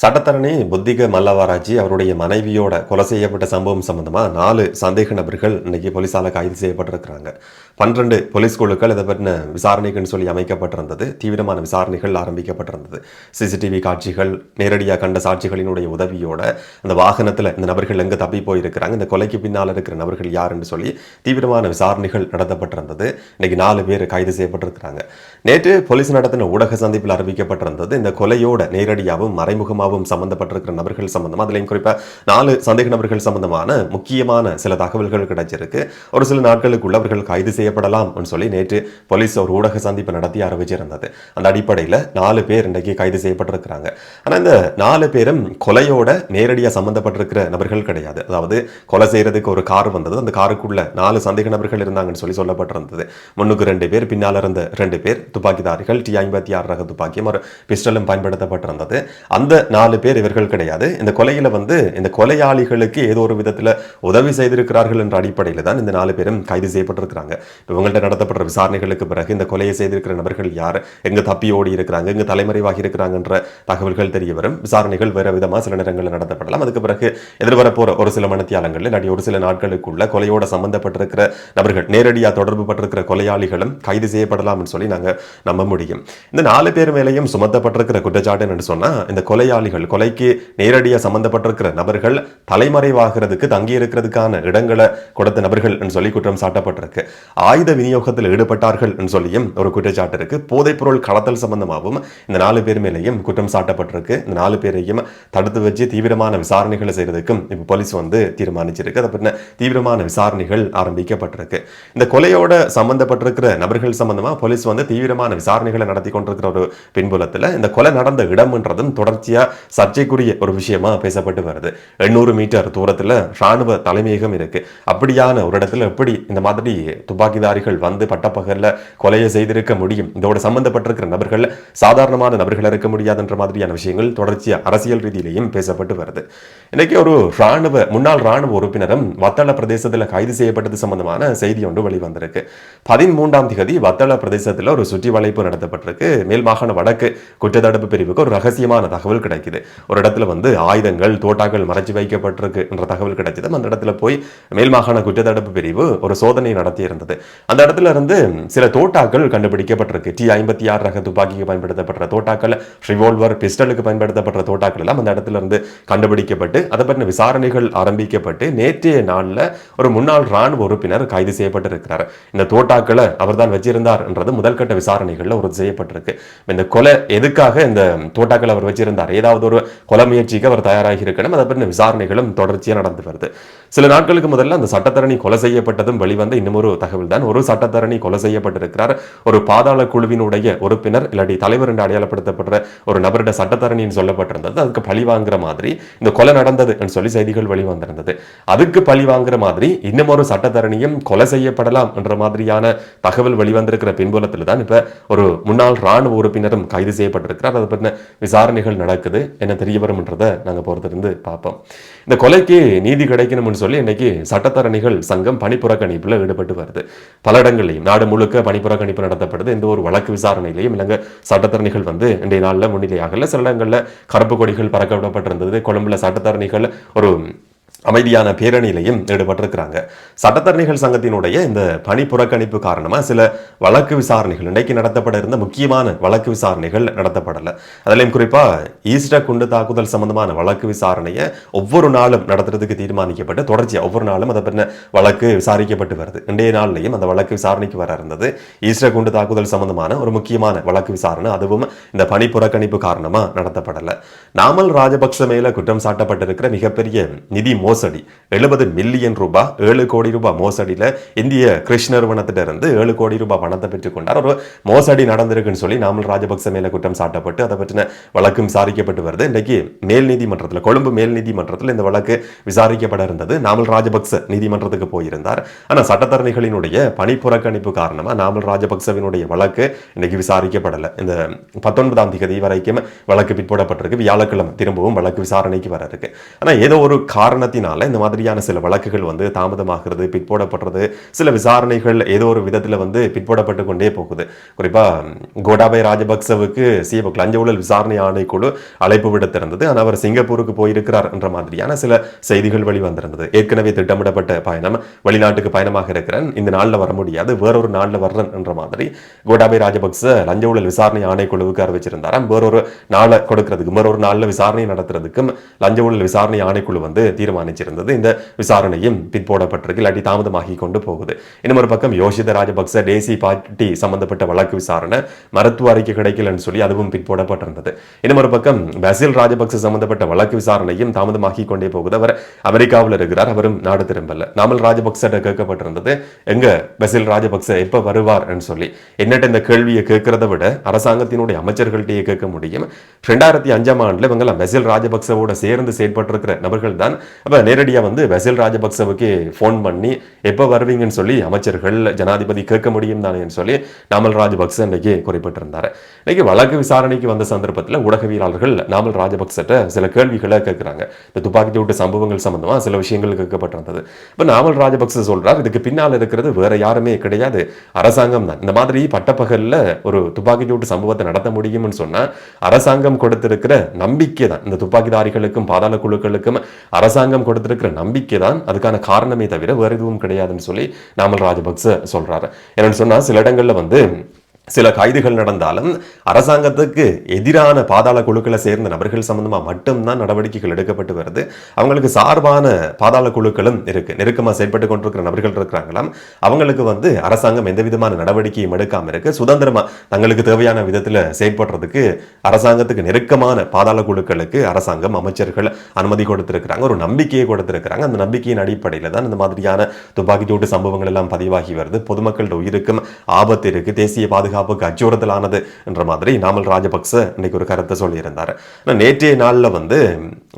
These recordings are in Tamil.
சட்டத்தரணி புத்திக மல்லவாராஜி அவருடைய மனைவியோட கொலை செய்யப்பட்ட சம்பவம் சம்பந்தமாக நாலு சந்தேக நபர்கள் இன்னைக்கு போலீஸால் கைது செய்யப்பட்டிருக்கிறாங்க. பன்னிரண்டு போலீஸ் குழுக்கள் இதை பற்றின விசாரணைக்குன்னு சொல்லி அமைக்கப்பட்டிருந்தது. தீவிரமான விசாரணைகள் ஆரம்பிக்கப்பட்டிருந்தது. சிசிடிவி காட்சிகள் நேரடியாக கண்ட சாட்சிகளினுடைய உதவியோட அந்த வாகனத்தில் இந்த நபர்கள் எங்கே தப்பி போயிருக்கிறாங்க இந்த கொலைக்கு பின்னால் இருக்கிற நபர்கள் யாருன்னு சொல்லி தீவிரமான விசாரணைகள் நடத்தப்பட்டிருந்தது. இன்னைக்கு நாலு பேர் கைது செய்யப்பட்டிருக்கிறாங்க. நேற்று போலீஸ் நடத்தின ஊடக சந்திப்பில் அறிவிக்கப்பட்டிருந்தது இந்த கொலையோட நேரடியாகவும் மறைமுகமாக மறைமுகமாகவும் சம்பந்தப்பட்டிருக்கிற நபர்கள் சம்பந்தமா அதுலேயும் குறிப்பாக நாலு சந்தேக நபர்கள் சம்பந்தமான முக்கியமான சில தகவல்கள் கிடைச்சிருக்கு. ஒரு சில நாட்களுக்குள்ள அவர்கள் கைது செய்யப்படலாம் சொல்லி நேற்று போலீஸ் ஒரு ஊடக சந்திப்பு நடத்தி அறிவிச்சிருந்தது. அந்த அடிப்படையில் நாலு பேர் இன்றைக்கு கைது செய்யப்பட்டிருக்கிறாங்க. ஆனால் இந்த நாலு பேரும் கொலையோட நேரடியாக சம்மந்தப்பட்டிருக்கிற நபர்கள் கிடையாது. அதாவது கொலை செய்கிறதுக்கு ஒரு கார் வந்தது. அந்த காருக்குள்ள நாலு சந்தேக நபர்கள் இருந்தாங்கன்னு சொல்லி சொல்லப்பட்டிருந்தது. முன்னுக்கு ரெண்டு பேர் பின்னால் இருந்த ரெண்டு பேர் துப்பாக்கிதாரிகள் டி ஐம்பத்தி ஆறு ரக துப்பாக்கியும் ஒரு பிஸ்டலும் பயன்படுத்தப்பட்டிருந்தது. அந்த நாலு பேர் இவர்கள் கிடையாது. இந்த கொலையில் வந்து இந்த கொலையாளிகளுக்கு ஏதோ ஒரு விதத்தில் உதவி செய்திருக்கிறார்கள் என்ற அடிப்படையில் தான் இந்த நாலு பேரும் கைது செய்யப்பட்டிருக்கிறாங்க. இவங்கள்ட்ட நடத்தப்படுற விசாரணைகளுக்கு பிறகு இந்த கொலையை செய்திருக்கிற நபர்கள் யார்? எங்கே தப்பி ஓடி இருக்கிறாங்க எங்க தலைமறைவாகி இருக்கிறாங்கன்ற தகவல்கள் தெரிய வரும். விசாரணைகள் வேற விதமாக சில நேரங்களில் நடத்தப்படலாம். அதுக்கு பிறகு எதிர்வரப்போற ஒரு சில மனத்தியாலங்களில் இல்லாட்டி ஒரு சில நாட்களுக்குள்ள கொலையோட சம்பந்தப்பட்டிருக்கிற நபர்கள் நேரடியாக தொடர்பு பட்டிருக்கிற கொலையாளிகளும் கைது செய்யப்படலாம்னு சொல்லி நாங்கள் நம்ப முடியும். இந்த நாலு பேர் மேலேயும் சுமத்தப்பட்டிருக்கிற குற்றச்சாட்டு சொன்னால் இந்த இந்த குற்றவாளிகள் கொலைக்கு நேரடியாக சம்பந்தப்பட்டிருக்கிற நபர்கள் தலைமறைவாகிறதுக்கு தங்கி இருக்கிறதுக்கான இடங்களை கொடுத்த நபர்கள் என்று சொல்லி குற்றம் சாட்டப்பட்டிருக்கு. ஆயுத விநியோகத்தில் ஈடுபட்டார்கள் என்று சொல்லியும் ஒரு குற்றச்சாட்டு இருக்கு. போதைப்பொருள் கடத்தல் சம்பந்தமாகவும் இந்த நாலு பேர் மேலேயும் குற்றம் சாட்டப்பட்டிருக்கு. இந்த நாலு பேரையும் தடுத்து வச்சு தீவிரமான விசாரணைகளை செய்யறதுக்கும் இப்போ போலீஸ் வந்து தீர்மானிச்சிருக்கு. அதை பின்ன தீவிரமான விசாரணைகள் ஆரம்பிக்கப்பட்டிருக்கு. இந்த கொலையோட சம்பந்தப்பட்டிருக்கிற நபர்கள் சம்பந்தமா போலீஸ் வந்து தீவிரமான விசாரணைகளை நடத்தி கொண்டிருக்கிற ஒரு பின்புலத்தில் இந்த கொலை நடந்த இடம்ன்றதும் தொடர்ச்சியாக சர்ச்சைக்குரிய ஒரு விஷயமா பேசப்பட்டு வருது. எண்ணூறு மீட்டர் தூரத்துல ராணுவ தலைமையகம் இருக்கு. அப்படியான ஒரு இடத்துல எப்படி இந்த மாதிரி துப்பாக்கிதாரிகள் வந்து பட்டப்பகலில் கொலையை செய்திருக்க முடியும்? இதோட சம்பந்தப்பட்டிருக்கிற நபர்கள் சாதாரணமான நபர்கள் இருக்க முடியாதுன்ற மாதிரியான விஷயங்கள் தொடர்ச்சியாக அரசியல் ரீதியிலையும் பேசப்பட்டு வருது. இன்னைக்கு ஒரு ராணுவ முன்னாள் ராணுவ உறுப்பினரும் வத்தள பிரதேசத்தில் கைது செய்யப்பட்டது சம்பந்தமான செய்தி ஒன்று வெளிவந்திருக்கு. பதிமூன்றாம் தேதி வத்தள பிரதேசத்தில் ஒரு சுற்றி வளைப்பு நடத்தப்பட்டிருக்கு. மேல் மாகாண வடக்கு குற்றத்தடுப்பு பிரிவுக்கு ஒரு ரகசியமான தகவல் கிடைக்குது. ஒரு இடத்துல வந்து ஆயுதங்கள் தோட்டாக்கள் மறைச்சு வைக்கப்பட்டிருக்கு என்ற தகவல் கிடைச்சது அந்த இடத்துல போய் மேல் மாகாண குற்றத்தடுப்பு பிரிவு ஒரு சோதனை நடத்தி இருந்தது. அந்த இடத்துல இருந்து சில தோட்டாக்கள் கண்டுபிடிக்கப்பட்டிருக்கு. டி ஐம்பத்தி ஆறு ரக துப்பாக்கிக்கு பயன்படுத்தப்படுற தோட்டாக்கள் ரிவால்வர் பிஸ்டலுக்கு பயன்படுத்தப்படுற தோட்டாக்கள் எல்லாம் அந்த இடத்துல இருந்து கண்டுபிடிக்கப்பட்டு அதை பற்றின விசாரணைகள் ஆரம்பிக்கப்பட்டு நேற்றைய நாளில் ஒரு முன்னாள் ராணுவ உறுப்பினர் கைது செய்யப்பட்டிருக்கிறார். இந்த தோட்டாக்களை அவர் தான் வச்சிருந்தார் என்றது முதல்கட்ட விசாரணைகளில் உறுதி செய்யப்பட்டிருக்கு. இந்த கொலை எதுக்காக இந்த தோட்டாக்கள் அவர் வச்சிருந்தார்? ஏதாவது ஒரு கொலை முயற்சிக்கு அவர் தயாராகி இருக்கணும் அதை பற்றின விசாரணைகளும் தொடர்ச்சியாக நடந்து வருது. சில நாட்களுக்கு முதல்ல அந்த சட்டத்தரணி கொலை செய்யப்பட்டதும் வெளிவந்த இன்னமொரு தகவல் தான். ஒரு சட்டத்தரணி கொலை செய்யப்பட்டிருக்கிறார். ஒரு பாதாள குழுவினுடைய உறுப்பினர் இல்லாட்டி தலைவர் என்று அடையாளப்படுத்தப்படுற ஒரு நபருடைய சட்டத்தரணின்னு சொல்லப்பட்டிருந்தது. அதுக்கு பழி வாங்குற மாதிரி இந்த கொலை நடந்தது சொல்லி செய்திகள் வெளிவந்திருந்தது. அதுக்கு பழி வாங்குற மாதிரி இன்னும் ஒரு சட்டத்தரணியும் கொலை செய்யப்படலாம் என்ற மாதிரியான தகவல் வெளிவந்திருக்கிற பின்புலத்தில் தான் இப்ப ஒரு முன்னாள் ராணுவ உறுப்பினரும் கைது செய்யப்பட்டிருக்கிறார். அதை பற்றின விசாரணைகள் நடக்குது. என்ன தெரிய வரும்ன்றதை நாங்கள் பொறுத்திருந்து பார்ப்போம். இந்த கொலைக்கு நீதி கிடைக்கணும்னு சொல்லி இன்னைக்கு சட்டத்தரணிகள் சங்கம் பணிப்புறக்கணிப்பில் ஈடுபட்டு வருது. பல இடங்கள்லையும் நாடு முழுக்க பணிப்புறக்கணிப்பு நடத்தப்படுது. எந்த ஒரு வழக்கு விசாரணையிலையும் இல்லைங்க சட்டத்தரணிகள் வந்து இன்றைய நாளில் முன்னிலையாகல சில இடங்களில் கருப்பு கொடிகள் பறக்க விடப்பட்டிருந்தது கொழும்புல சட்டத்தரணிகள் ஒரு அமைதியான பேரணியிலையும் ஈடுபட்டிருக்கிறாங்க. சட்டத்தரணிகள் சங்கத்தினுடைய இந்த பணி புறக்கணிப்பு காரணமா சில வழக்கு விசாரணைகள் இன்றைக்கு நடத்தப்பட இருந்த முக்கியமான வழக்கு விசாரணைகள் நடத்தப்படலை. அதிலையும் குறிப்பா ஈஸ்டர் குண்டு தாக்குதல் சம்பந்தமான வழக்கு விசாரணையை ஒவ்வொரு நாளும் நடத்துறதுக்கு தீர்மானிக்கப்பட்டு தொடர்ச்சியாக ஒவ்வொரு நாளும் அதை பின்ன வழக்கு விசாரிக்கப்பட்டு வருது. இன்றைய நாள்லையும் அந்த வழக்கு விசாரணைக்கு வர இருந்தது. ஈஸ்டர் குண்டு தாக்குதல் சம்பந்தமான ஒரு முக்கியமான வழக்கு விசாரணை அதுவும் இந்த பணி புறக்கணிப்பு காரணமா நடத்தப்படலை. நாமல் ராஜபக்ச மேல குற்றம் சாட்டப்பட்டிருக்கிற மிகப்பெரிய நிதி மோசடி மோசடி. எழுபது மில்லியன் ரூபாய் ஏழு கோடி ரூபாய் மோசடியில் இந்திய கிருஷ்ண நிறுவனத்திலிருந்து ஏழு கோடி ரூபாய் பணத்தை பெற்றுக்கொண்டார். ஒரு மோசடி நடந்திருக்குன்னு சொல்லி நாமல் ராஜபக்ச மேலே குற்றம் சாட்டப்பட்டு அதை பற்றின வழக்கும் விசாரிக்கப்பட்டு வருது. இன்றைக்கு மேல் நீதிமன்றத்தில் கொழும்பு மேல் நீதிமன்றத்தில் இந்த வழக்கு விசாரிக்கப்பட இருந்தது. நாமல் ராஜபக்ச நீதிமன்றத்துக்கு போயிருந்தார். ஆனால் சட்டத்தரணிகளினுடைய பணி புறக்கணிப்பு காரணமா நாமல் ராஜபக்சவினுடைய வழக்கு இன்னைக்கு விசாரிக்கப்படலை. இந்த பத்தொன்பதாம் தேதி வரைக்கும் வழக்கு பிற்போடப்பட்டிருக்கு. வியாழக்கிழமை திரும்பவும் வழக்கு விசாரணைக்கு வர இருக்கு ஆனால் ஏதோ ஒரு காரணத்தை காரணத்தினால இந்த மாதிரியான சில வழக்குகள் வந்து தாமதமாகிறது பிற்போடப்படுறது சில விசாரணைகள் ஏதோ ஒரு விதத்தில் வந்து பிற்போடப்பட்டு கொண்டே போகுது. குறிப்பாக கோடாபய ராஜபக்சவுக்கு சிஎபக் லஞ்ச ஊழல் விசாரணை ஆணைக்குழு அழைப்பு விடுத்திருந்தது. ஆனால் அவர் சிங்கப்பூருக்கு போயிருக்கிறார் என்ற மாதிரியான சில செய்திகள் வெளிவந்திருந்தது. ஏற்கனவே திட்டமிடப்பட்ட பயணம் வெளிநாட்டுக்கு பயணமாக இருக்கிறேன். இந்த நாளில் வர முடியாது. வேறொரு நாளில் வர்றேன் என்ற மாதிரி கோடாபய ராஜபக்ச லஞ்ச ஊழல் விசாரணை ஆணைக்குழுவுக்கு அறிவிச்சிருந்தாராம். வேறொரு நாளை கொடுக்கறதுக்கு வேறொரு நாளில் விசாரணை நடத்துறதுக்கும் லஞ்ச ஊழல் விசாரணை ஆணைக்குழு வந்து தீர்மானம் தீர்மானிச்சிருந்தது இந்த விசாரணையும் பிற்போடப்பட்டிருக்கு இல்லாட்டி தாமதமாகி கொண்டு போகுது இன்னும் ஒரு பக்கம் யோசித ராஜபக்ச டேசி பார்ட்டி சம்பந்தப்பட்ட வழக்கு விசாரணை மருத்துவ அறிக்கை கிடைக்கலன்னு சொல்லி அதுவும் பிற்போடப்பட்டிருந்தது இன்னும் ஒரு பக்கம் பசில் ராஜபக்ச சம்பந்தப்பட்ட வழக்கு விசாரணையும் தாமதமாகி கொண்டே போகுது அவர் அமெரிக்காவில் இருக்கிறார் அவரும் நாடு திரும்பல நாமல் ராஜபக்ச கேட்கப்பட்டிருந்தது எங்க பசில் ராஜபக்ச எப்ப வருவார் சொல்லி என்னட்ட இந்த கேள்வியை கேட்கறத விட அரசாங்கத்தினுடைய அமைச்சர்கள்ட்டையே கேட்க முடியும் ரெண்டாயிரத்தி அஞ்சாம் ஆண்டுல இவங்க பசில் ராஜபக்சவோட சேர்ந்து செயற்பட்டிருக்கிற நபர்கள் தான் அப்ப நேரடியா வந்து பசில் ராஜபக்சவுக்கு ஃபோன் பண்ணி எப்போ வருவீங்கன்னு சொல்லி அமைச்சர்கள் ஜனாதிபதி கேட்க முடியும் தானேன்னு சொல்லி நாமல் ராஜபக்ச இன்னைக்கு குறிப்பிட்டிருந்தார். இன்னைக்கு வழக்கு விசாரணைக்கு வந்த சந்தர்ப்பத்தில் ஊடகவியலாளர்கள் நாமல் ராஜபக்சட்ட சில கேள்விகளை கேட்குறாங்க. இந்த துப்பாக்கி விட்டு சம்பவங்கள் சம்பந்தமா சில விஷயங்கள் கேட்கப்பட்டிருந்தது. இப்போ நாமல் ராஜபக்ச சொல்கிறார் இதுக்கு பின்னால் இருக்கிறது வேற யாருமே கிடையாது. அரசாங்கம் தான். இந்த மாதிரி பட்டப்பகலில் ஒரு துப்பாக்கி சூட்டு சம்பவத்தை நடத்த முடியும்னு சொன்னால் அரசாங்கம் கொடுத்திருக்கிற நம்பிக்கை தான். இந்த துப்பாக்கிதாரிகளுக்கும் பாதாள குழுக்களுக்கும் அரசாங்கம் கொடுத்திருக்கிற நம்பிக்கை தான் அதுக்கான காரணமே தவிர வேறு எதுவும் கிடையாதுன்னு சொல்லி நாமல் ராஜபக்ச சொல்றாரு. என்னன்னு சொன்னா சில இடங்கள்ல வந்து சில கைதுகள் நடந்தாலும் அரசாங்கத்துக்கு எதிரான பாதாள குழுக்களை சேர்ந்த நபர்கள் சம்பந்தமாக மட்டும்தான் நடவடிக்கைகள் எடுக்கப்பட்டு வருது. அவங்களுக்கு சார்பான பாதாள குழுக்களும் இருக்கு. நெருக்கமாக செயல்பட்டு கொண்டிருக்கிற நபர்கள் இருக்கிறாங்களாம். அவங்களுக்கு வந்து அரசாங்கம் எந்த விதமான நடவடிக்கையும் எடுக்காமல் இருக்கு. சுதந்திரமா தங்களுக்கு தேவையான விதத்தில் செயல்படுறதுக்கு அரசாங்கத்துக்கு நெருக்கமான பாதாள குழுக்களுக்கு அரசாங்கம் அமைச்சர்கள் அனுமதி கொடுத்திருக்கிறாங்க. ஒரு நம்பிக்கையை கொடுத்திருக்கிறாங்க. அந்த நம்பிக்கையின் அடிப்படையில் தான் இந்த மாதிரியான துப்பாக்கிச்சூட்டு சம்பவங்கள் எல்லாம் பதிவாகி வருது. பொதுமக்களோட உயிருக்கும் ஆபத்து இருக்கு. தேசிய பாதுகாப்பு பாதுகாப்புக்கு அச்சுறுத்தலானது என்ற மாதிரி நாமல் ராஜபக்ச இன்னைக்கு ஒரு கருத்தை சொல்லியிருந்தார். ஆனா நேற்றைய நாளில் வந்து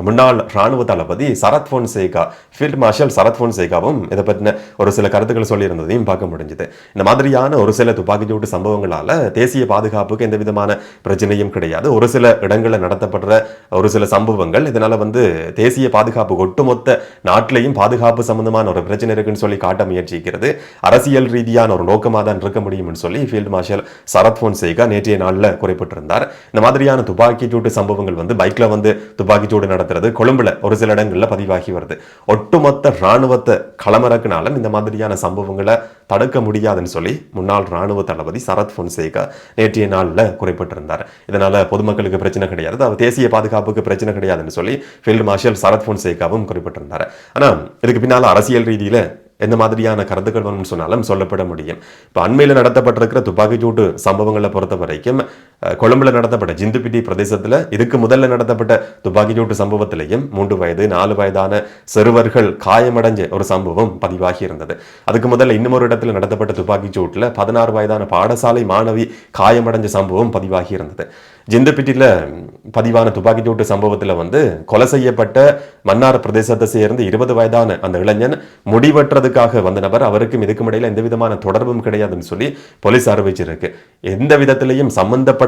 முன்னாள் ராணுவ தளபதி சரத் ஃபோன்சேகா ஃபீல்ட் மார்ஷல் சரத் ஃபோன்சேகாவும் இதை பற்றின ஒரு சில கருத்துக்கள் சொல்லியிருந்ததையும் பார்க்க முடிஞ்சுது. இந்த மாதிரியான ஒரு சில துப்பாக்கிச்சூட்டு சம்பவங்களால் தேசிய பாதுகாப்புக்கு எந்த விதமான பிரச்சனையும் கிடையாது. ஒரு சில இடங்களில் நடத்தப்படுற ஒரு சில சம்பவங்கள் இதனால் வந்து தேசிய பாதுகாப்பு ஒட்டுமொத்த நாட்டிலையும் பாதுகாப்பு சம்பந்தமான ஒரு பிரச்சனை இருக்குன்னு சொல்லி காட்ட முயற்சிக்கிறது. அரசியல் ரீதியான ஒரு நோக்கமாக தான் இருக்க முடியும்னு சொல்லி ஃபீல்டு மார்ஷல் சரத் ஃபோன்சேகா நேற்றைய நாளில் குறிப்பிட்டிருந்தார். இந்த மாதிரியான துப்பாக்கிச்சூட்டு சம்பவங்கள் வந்து பைக்கில் வந்து துப்பாக்கிச்சூடு நடத்துறது கொழும்புல ஒரு சில இடங்கள்ல பதிவாகி வருது. ஒட்டுமொத்த இராணுவத்தை களமிறக்குனாலும் இந்த மாதிரியான சம்பவங்களை தடுக்க முடியாதுன்னு சொல்லி முன்னாள் ராணுவ தளபதி சரத் பொன்சேகா நேற்றைய நாளில் குறிப்பிட்டிருந்தார். இதனால பொதுமக்களுக்கு பிரச்சனை கிடையாது. அவர் தேசிய பாதுகாப்புக்கு பிரச்சனை கிடையாதுன்னு சொல்லி ஃபீல்டு மார்ஷல் சரத் பொன்சேகாவும் குறிப்பிட்டிருந்தார். ஆனா இதுக்கு பின்னால் அரசியல் ரீதியில் எந்த மாதிரியான கருத்துக்கள் வேணும்னு சொன்னாலும் சொல்லப்பட முடியும். இப்போ அண்மையில் நடத்தப்பட்டிருக்கிற துப்பாக்கிச்சூட்டு சம்பவங்களை பொறுத்த வரைக்கும் கொழும்புல நடத்தப்பட்ட ஜிந்துபிட்டி பிரதேசத்தில் இதுக்கு முதல்ல நடத்தப்பட்ட துப்பாக்கிச்சூட்டு சம்பவத்திலையும் மூன்று வயது நாலு வயதான சிறுவர்கள் காயமடைஞ்ச ஒரு சம்பவம் பதிவாகி இருந்தது. அதுக்கு முதல்ல இன்னமொரு இடத்துல நடத்தப்பட்ட துப்பாக்கிச்சூட்டில் பதினாறு வயதான பாடசாலை மாணவி காயமடைஞ்ச சம்பவம் பதிவாகி இருந்தது. ஜிந்துபிட்டியில் பதிவான துப்பாக்கிச்சூட்டு சம்பவத்தில் வந்து கொலை செய்யப்பட்ட மன்னார் பிரதேசத்தை சேர்ந்து இருபது வயதான அந்த இளைஞன் முடிவற்றதுக்காக வந்த நபர். அவருக்கும் இதுக்கும் இடையில எந்த விதமான தொடர்பும் கிடையாதுன்னு சொல்லி போலீஸ் அறிவிச்சிருக்கு. எந்த விதத்திலையும்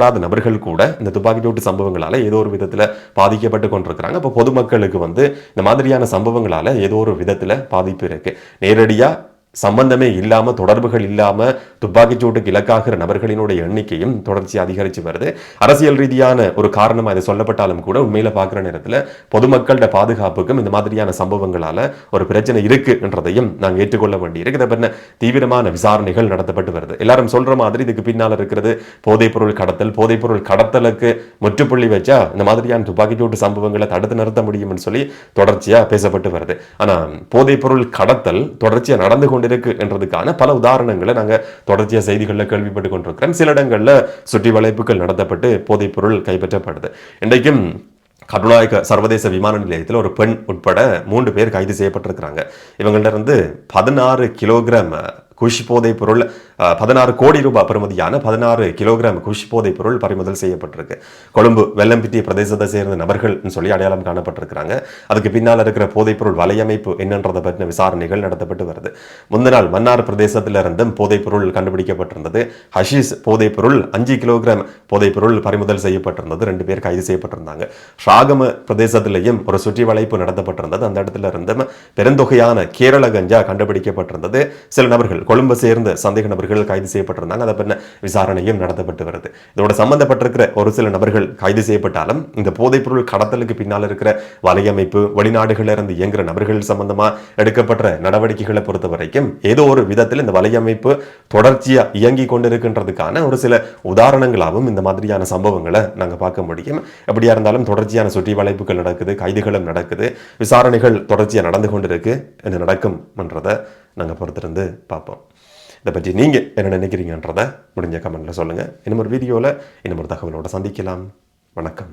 சம்பந்தப்படாத நபர்கள் கூட இந்த துப்பாக்கிச்சூட்டு சம்பவங்களால ஏதோ ஒரு விதத்தில் பாதிக்கப்பட்டு கொண்டிருக்கிறாங்க. அப்போ பொதுமக்களுக்கு வந்து இந்த மாதிரியான சம்பவங்களால ஏதோ ஒரு விதத்தில் பாதிப்பு இருக்குது நேரடியா சம்பந்தமே இல்லாம தொடர்புகள் இல்லாம துப்பாக்கிச்சூட்டுக்கு இலக்காகிற நபர்களினுடைய எண்ணிக்கையும் தொடர்ச்சி அதிகரிச்சு வருது. அரசியல் ரீதியான ஒரு காரணம் அது சொல்லப்பட்டாலும் கூட உண்மையில பார்க்குற நேரத்தில் பொதுமக்களோட பாதுகாப்புக்கும் இந்த மாதிரியான சம்பவங்களால ஒரு பிரச்சனை இருக்கு என்றதையும் நாங்கள் ஏற்றுக்கொள்ள வேண்டியிருக்கு. இதை பற்றின தீவிரமான விசாரணைகள் நடத்தப்பட்டு வருது. எல்லாரும் சொல்ற மாதிரி இதுக்கு பின்னால் இருக்கிறது போதைப்பொருள் கடத்தல் போதைப்பொருள் கடத்தலுக்கு முற்றுப்புள்ளி வச்சா இந்த மாதிரியான துப்பாக்கிச்சூட்டு சம்பவங்களை தடுத்து நிறுத்த முடியும்னு சொல்லி தொடர்ச்சியா பேசப்பட்டு வருது. ஆனா போதைப்பொருள் கடத்தல் தொடர்ச்சியா நடந்து கொண்டு கொண்டிருக்கு என்றதுக்கான பல உதாரணங்களை நாங்க தொடர்ச்சியாக செய்திகளில் கேள்விப்பட்டு கொண்டிருக்கிறோம். சில இடங்களில் சுற்றி வளைப்புகள் நடத்தப்பட்டு போதைப்பொருள் கைப்பற்றப்படுது. இன்றைக்கும் கருணாநாயக சர்வதேச விமான நிலையத்தில் ஒரு பெண் உட்பட மூன்று பேர் கைது செய்யப்பட்டிருக்கிறாங்க. இவங்கள்ட்ட இருந்து பதினாறு கிலோகிராம் குஷி போதைப் பொருள் பதினாறு கோடி ரூபாய் பெறுமதியான பதினாறு கிலோகிராம் குஷி போதைப் பொருள் பறிமுதல் செய்யப்பட்டிருக்கு. கொழும்பு வெள்ளம்பிட்டிய பிரதேசத்தை சேர்ந்த நபர்கள்னு சொல்லி அடையாளம் காணப்பட்டிருக்கிறாங்க. அதுக்கு பின்னால் இருக்கிற போதைப் பொருள் வலையமைப்பு என்னன்றதை பற்றின விசாரணைகள் நடத்தப்பட்டு வருது. முந்த நாள் மன்னார் பிரதேசத்திலிருந்தும் போதைப் பொருள் கண்டுபிடிக்கப்பட்டிருந்தது. ஹஷீஸ் போதைப் பொருள் அஞ்சு கிலோகிராம் போதைப் பொருள் பறிமுதல் செய்யப்பட்டிருந்தது. ரெண்டு பேர் கைது செய்யப்பட்டிருந்தாங்க. ஷாகம பிரதேசத்திலையும் ஒரு சுற்றி வளைப்பு நடத்தப்பட்டிருந்தது. அந்த இடத்துல இருந்தும் பெருந்தொகையான கேரள கஞ்சா கண்டுபிடிக்கப்பட்டிருந்தது. சில நபர்கள் கொழும்பை சேர்ந்த சந்தேக நபர்கள் கைது செய்யப்பட்டிருந்தாங்க. அதை பற்றின விசாரணையும் நடத்தப்பட்டு வருது. இதோட சம்பந்தப்பட்டிருக்கிற ஒரு சில நபர்கள் கைது செய்யப்பட்டாலும் இந்த போதைப்பொருள் கடத்தலுக்கு பின்னால் இருக்கிற வலையமைப்பு வெளிநாடுகளில் இருந்து இயங்குகிற நபர்கள் சம்பந்தமாக எடுக்கப்பட்ட நடவடிக்கைகளை பொறுத்த வரைக்கும் ஏதோ ஒரு விதத்தில் இந்த வலையமைப்பு தொடர்ச்சியாக இயங்கி கொண்டிருக்கின்றதுக்கான ஒரு சில உதாரணங்களாகவும் இந்த மாதிரியான சம்பவங்களை நாங்கள் பார்க்க முடியும். எப்படியா இருந்தாலும் தொடர்ச்சியான சுற்றி வளைப்புகள் நடக்குது கைதுகளும் நடக்குது விசாரணைகள் தொடர்ச்சியாக நடந்து கொண்டிருக்கு என்ன நடக்கும்ன்றதை நாங்கள் பொறுத்திருந்து பார்ப்போம். இதை பற்றி நீங்கள் என்ன நினைக்கிறீங்கன்றதை முடிஞ்ச கமெண்ட்டில் சொல்லுங்கள் இன்னும் ஒரு வீடியோவில் இன்னும் ஒரு தகவலோட சந்திக்கலாம். வணக்கம்.